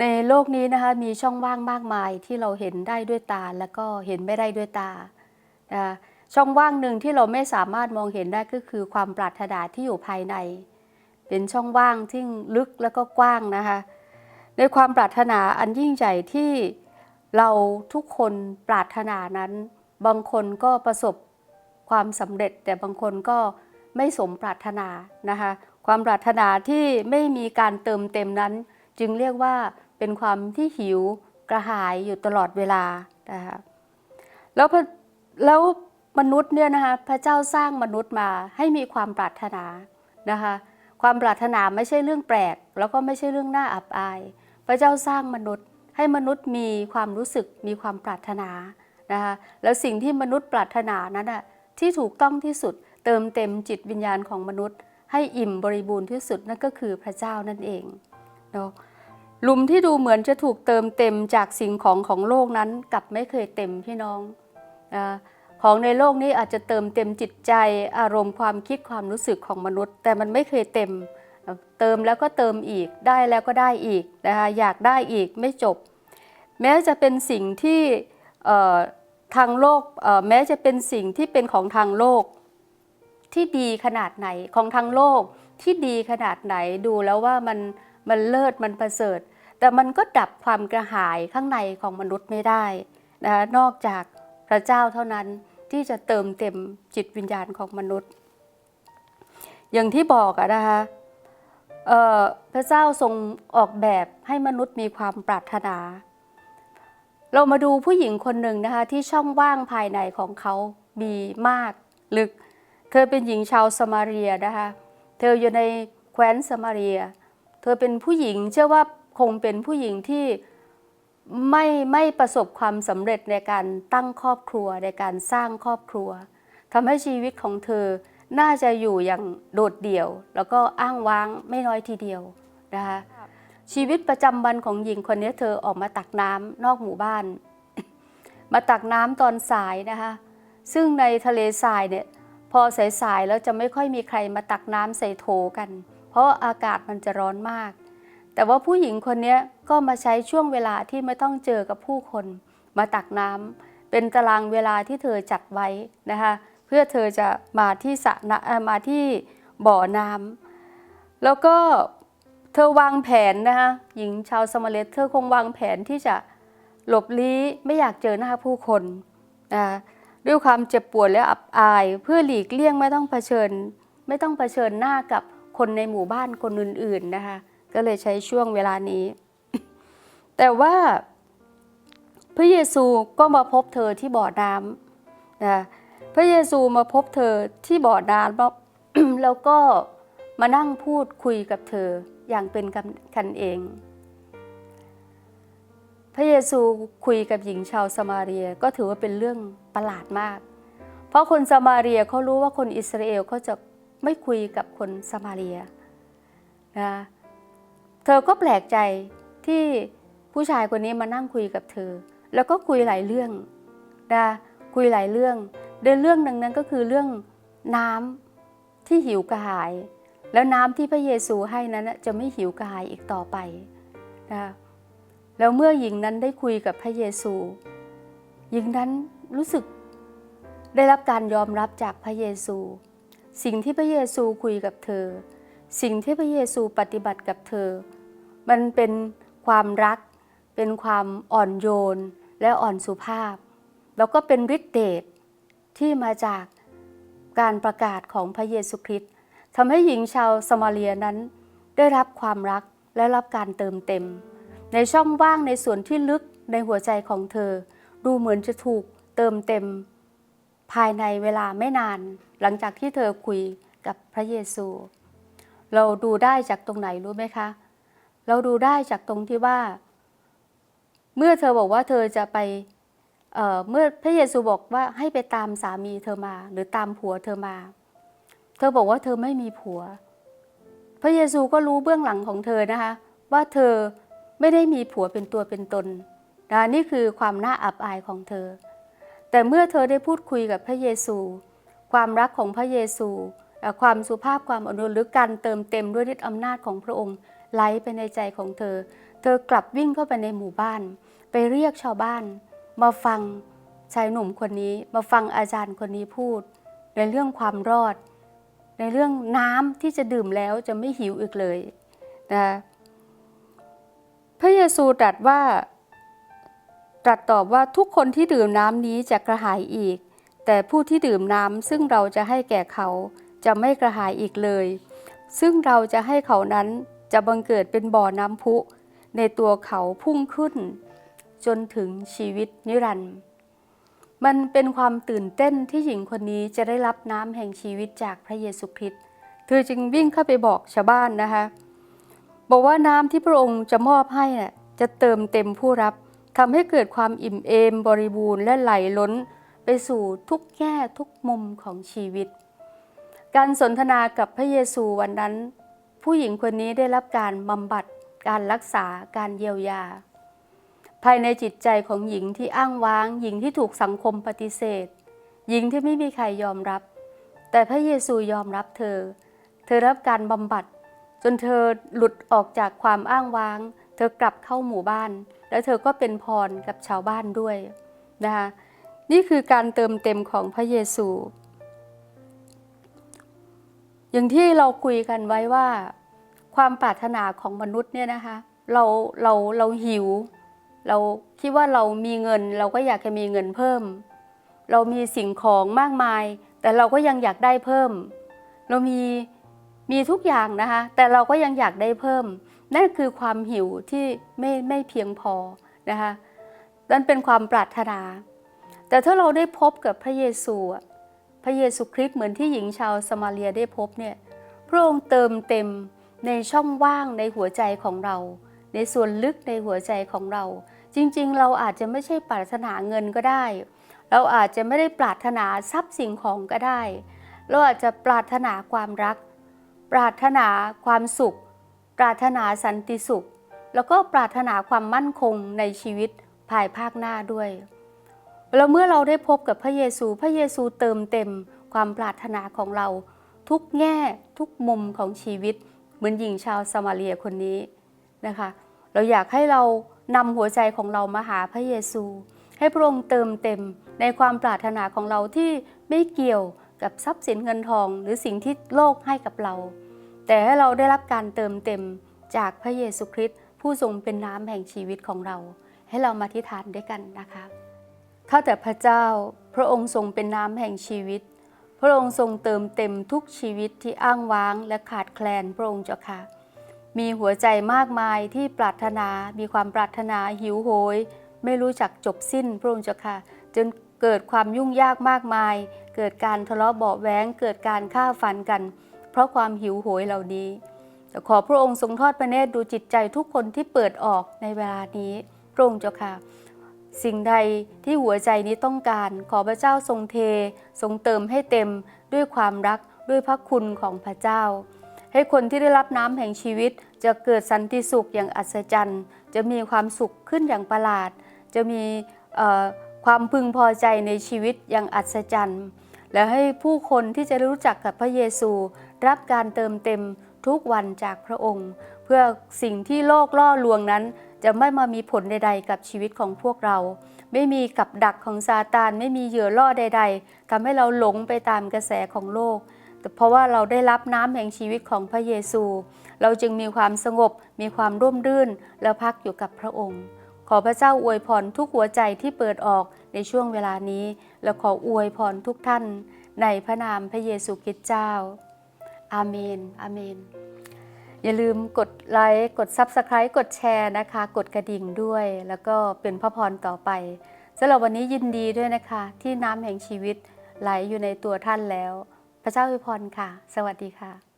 ในโลกนี้นะคะมีช่องว่างมากมายที่เราเห็นได้ด้วยตาแล้วก็เห็นไม่ได้ด้วยตาช่องว่างหนึ่งที่เราไม่สามารถมองเห็นได้ก็คือความปรารถนาที่อยู่ภายใน เป็นช่องว่างที่ลึกแล้วก็กว้างนะคะในความปรารถนาอันยิ่งใหญ่ที่เราทุกคนปรารถนานั้น บางคนก็ประสบความสำเร็จ แต่บางคนก็ไม่สมปรารถนานะคะความปรารถนาที่ไม่มีการเติมเต็มนั้น จึงเรียกว่า เป็นความที่หิวกระหายอยู่ตลอดเวลานะคะแล้วแล้วมนุษย์เนี่ยนะคะพระเจ้าสร้างมนุษย์มาให้มีความปรารถนานะคะความปรารถนาไม่ใช่เรื่องแปลก แล้วก็ไม่ใช่เรื่องน่าอับอาย พระเจ้าสร้างมนุษย์ให้มนุษย์มีความรู้สึกมีความปรารถนานะคะแล้วสิ่งที่มนุษย์ปรารถนานั้นอะที่ถูกต้องที่สุดเติมเต็มจิตวิญญาณของมนุษย์ ให้อิ่มบริบูรณ์ที่สุดนั่นก็คือพระเจ้านั่นเองเนาะ หลุมที่ดูเหมือนจะถูกเติมเต็มจากสิ่งของของโลกนั้นกลับไม่เคยเต็มพี่น้องอของในโลกนี้อาจจะเติมเต็มจิตใจอารมณ์ความคิดความรู้สึกของมนุษย์ แต่มันไม่เคยเต็ม เติมแล้วก็เติมอีกได้แล้วก็ได้อีกนะคะอยากได้อีกไม่จบ แม้จะเป็นสิ่งที่ทางโลกแม้จะเป็นสิ่งที่เป็นของทางโลกที่ดีขนาดไหนของทางโลกที่ดีขนาดไหนดูแล้วว่ามัน มันเลิศมันประเสริฐ แต่มันก็ดับความกระหายข้างในของมนุษย์ไม่ได้นะคะนอกจากพระเจ้าเท่านั้นที่จะเติมเต็มจิตวิญญาณของมนุษย์ อย่างที่บอกอะนะคะพระเจ้าทรงออกแบบให้มนุษย์มีความปรารถนา เรามาดูผู้หญิงคนหนึ่งนะคะที่ช่องว่างภายในของเขามีมากลึก เธอเป็นหญิงชาวสมาเรียนะคะ เธออยู่ในแคว้นสมาเรีย เธอเป็นผู้หญิงเชื่อว่าคงเป็นผู้หญิงที่ไม่ไม่ประสบความสำเร็จในการตั้งครอบครัวในการสร้างครอบครัวทำให้ชีวิตของเธอน่าจะอยู่อย่างโดดเดี่ยว แล้วก็อ้างว้างไม่น้อยทีเดียวนะคะชีวิตประจำวันของหญิงคนนี้เธอออกมาตักน้ำนอกหมู่บ้าน มาตักน้ำตอนสายนะคะซึ่งในทะเลทรายเนี่ยพอสายๆแล้วจะไม่ค่อยมีใครมาตักน้ำใส่โถกัน เพราะอากาศมันจะร้อนมาก แต่ว่าผู้หญิงคนนี้ก็มาใช้ช่วงเวลาที่ไม่ต้องเจอกับผู้คน มาตักน้ำเป็นตารางเวลาที่เธอจัดไว้นะคะเพื่อเธอจะมาที่สระมาที่บ่อน้ำแล้วก็เธอวางแผนนะคะหญิงชาวสมาเลตเธอคงวางแผนที่จะหลบลี้ไม่อยากเจอหน้าผู้คนนะคะด้วยความเจ็บปวดและอับอาย เพื่อหลีกเลี่ยงไม่ต้องเผชิญ ไม่ต้องเผชิญหน้ากับ คนในหมู่บ้านคนอื่นๆนะคะ ก็เลยใช้ช่วงเวลานี้ แต่ว่าพระเยซูก็มาพบเธอที่บ่อน้ำนะพระเยซูมาพบเธอที่บ่อน้ำแล้วก็มานั่งพูดคุยกับเธออย่างเป็นกันเอง พระเยซูคุยกับหญิงชาวสมาเรียก็ถือว่าเป็นเรื่องประหลาดมาก เพราะคนสมาเรียเขารู้ว่าคนอิสราเอลเขาจะ ไม่คุยกับคนสมาเรียนะเธอก็แปลกใจที่ผู้ชายคนนี้มานั่งคุยกับเธอ แล้วก็คุยหลายเรื่องนะคุยหลายเรื่องเดินเรื่องหนึ่งนั้นก็คือเรื่องน้ำที่หิวกระหาย แล้วน้ำที่พระเยซูให้นั้นจะไม่หิวกระหายอีกต่อไปนะแล้วเมื่อหญิงนั้นได้คุยกับพระเยซู หญิงนั้นรู้สึกได้รับการยอมรับจากพระเยซู สิ่งที่พระเยซูคุยกับเธอ สิ่งที่พระเยซูปฏิบัติกับเธอ มันเป็นความรัก เป็นความอ่อนโยนและอ่อนสุภาพ แล้วก็เป็นฤทธิเดชที่มาจากการประกาศของพระเยซูคริสต์ทำให้หญิงชาวสมาเรียนั้น ได้รับความรักและรับการเติมเต็ม ในช่องว่างในส่วนที่ลึกในหัวใจของเธอ ดูเหมือนจะถูกเติมเต็ม ภายในเวลาไม่นาน หลังจากที่เธอคุยกับพระเยซู เราดูได้จากตรงไหนรู้ไหมคะ เราดูได้จากตรงที่ว่า เมื่อเธอบอกว่าเธอจะไปเเมื่อพระเยซูบอกว่าให้ไปตามสามีเธอมา หรือตามผัวเธอมา เธอบอกว่าเธอไม่มีผัว พระเยซูก็รู้เบื้องหลังของเธอนะคะ ว่าเธอไม่ได้มีผัวเป็นตัวเป็นตนนะนี่คือความน่าอับอายของเธอ แต่เมื่อเธอได้พูดคุยกับพระเยซู ความรักของพระเยซู ความสุภาพความอดทนหรือการเติมเต็มด้วยฤทธิ์อำนาจของพระองค์ไหลไปในใจของเธอ เธอกลับวิ่งเข้าไปในหมู่บ้าน ไปเรียกชาวบ้าน มาฟังชายหนุ่มคนนี้ มาฟังอาจารย์คนนี้พูด ในเรื่องความรอด ในเรื่องน้ำที่จะดื่มแล้วจะไม่หิวอีกเลยนะพระเยซูตรัสว่าตรัสตอบว่าทุกคนที่ดื่มน้ำนี้จะกระหายอีก แต่ผู้ที่ดื่มน้ำซึ่งเราจะให้แก่เขาจะไม่กระหายอีกเลย ซึ่งเราจะให้เขานั้นจะบังเกิดเป็นบ่อน้ำพุ ในตัวเขาพุ่งขึ้น จนถึงชีวิตนิรันดร์มันเป็นความตื่นเต้นที่หญิงคนนี้จะได้รับน้ำแห่งชีวิตจากพระเยซูคริสต์เธอจึงวิ่งเข้าไปบอกชาวบ้านนะคะบอกว่าน้ำที่พระองค์จะมอบให้น่ะจะเติมเต็มผู้รับทำให้เกิดความอิ่มเอมบริบูรณ์และไหลล้น ไปสู่ทุกแง่ทุกมุมของชีวิต การสนทนากับพระเยซูวันนั้น ผู้หญิงคนนี้ได้รับการบำบัด การรักษา การเยียวยา ภายในจิตใจของหญิงที่อ้างว้าง หญิงที่ถูกสังคมปฏิเสธ หญิงที่ไม่มีใครยอมรับ แต่พระเยซูยอมรับเธอ เธอรับการบำบัด จนเธอหลุดออกจากความอ้างว้าง เธอกลับเข้าหมู่บ้าน แล้วเธอก็เป็นพรกับชาวบ้านด้วยนะคะ นี่คือการเติมเต็มของพระเยซู อย่างที่เราคุยกันไว้ว่า ความปรารถนาของมนุษย์เนี่ยนะคะเราเราเราหิว เราคิดว่าเรามีเงิน เราก็อยากจะมีเงินเพิ่ม เรามีสิ่งของมากมาย แต่เราก็ยังอยากได้เพิ่ม เรามีมีทุกอย่างนะคะ แต่เราก็ยังอยากได้เพิ่ม นั่นคือความหิวที่ไม่ไม่เพียงพอนะคะนั่นเป็นความปรารถนา แต่ถ้าเราได้พบกับพระเยซูอะพระเยซูคริสต์เหมือนที่หญิงชาวสมาเรียได้พบเนี่ยพระองค์เติมเต็มในช่องว่างในหัวใจของเรา ในส่วนลึกในหัวใจของเรา จริงๆ เราอาจจะไม่ใช่ปรารถนาเงินก็ได้ เราอาจจะไม่ได้ปรารถนาทรัพย์สิ่งของก็ได้ เราอาจจะปรารถนาความรัก ปรารถนาความสุข ปรารถนาสันติสุข แล้วก็ปรารถนาความมั่นคงในชีวิตภายภาคหน้าด้วย แล้วเมื่อเราได้พบกับพระเยซู พระเยซูเติมเต็มความปรารถนาของเรา ทุกแง่ทุกมุมของชีวิต เหมือนหญิงชาวสมาเรียคนนี้นะคะ เราอยากให้เรานำหัวใจของเรามาหาพระเยซู ให้พระองค์เติมเต็มในความปรารถนาของเราที่ไม่เกี่ยวกับทรัพย์สินเงินทอง หรือสิ่งที่โลกให้กับเรา แต่ให้เราได้รับการเติมเต็มจากพระเยซูคริสต์ผู้ทรงเป็นน้ำแห่งชีวิตของเรา ให้เรามาทิฐานด้วยกันนะคะ ข้าแต่พระเจ้า พระองค์ทรงเป็นน้ำแห่งชีวิต พระองค์ทรงเติมเต็มทุกชีวิตที่อ้างว้างและขาดแคลนพระองค์เจ้าค่ะ มีหัวใจมากมายที่ปรารถนา มีความปรารถนาหิวโหย ไม่รู้จักจบสิ้นพระองค์เจ้าค่ะ จนเกิดความยุ่งยากมากมาย เกิดการทะเลาะเบาะแว้งเกิดการฆ่าฟันกัน เพราะความหิวโหยเหล่านี้แต่ขอพระองค์ทรงทอดพระเนตรดูจิตใจทุกคนที่เปิดออกในเวลานี้พระองค์เจ้าค่ะ สิ่งใดที่หัวใจนี้ต้องการขอพระเจ้าทรงเท ทรงเติมให้เต็มด้วยความรักด้วยพระคุณของพระเจ้า ให้คนที่ได้รับน้ำแห่งชีวิต จะเกิดสันติสุขอย่างอัศจรรย์ จะมีความสุขขึ้นอย่างประหลาด จะมีความพึงพอใจในชีวิตอย่างอัศจรรย์ และให้ผู้คนที่จะรู้จักกับพระเยซู รับการเติมเต็มทุกวันจากพระองค์ เพื่อสิ่งที่โลกล่อลวงนั้น จะไม่มามีผลใด ๆ กับชีวิตของพวกเรา ไม่มีกับดักของซาตาน ไม่มีเหยื่อล่อใด ๆทำให้เราหลงไปตามกระแสของโลกแต่เพราะว่าเราได้รับน้ำแห่งชีวิตของพระเยซู เราจึงมีความสงบ มีความร่มรื่น และพักอยู่กับพระองค์ ขอพระเจ้าอวยพรทุกหัวใจที่เปิดออกในช่วงเวลานี้ และขออวยพรทุกท่าน ในพระนามพระเยซูคริสต์เจ้า อาเมน อาเมน อย่าลืมกดไลค์กด Subscribe กดแชร์นะคะ กดกระดิ่งด้วย แล้วก็เป็นพระพรต่อไปสำหรับวันนี้ยินดีด้วยนะคะ ที่น้ำแห่งชีวิตไหลอยู่ในตัวท่านแล้ว พระเจ้าอวยพรค่ะ สวัสดีค่ะ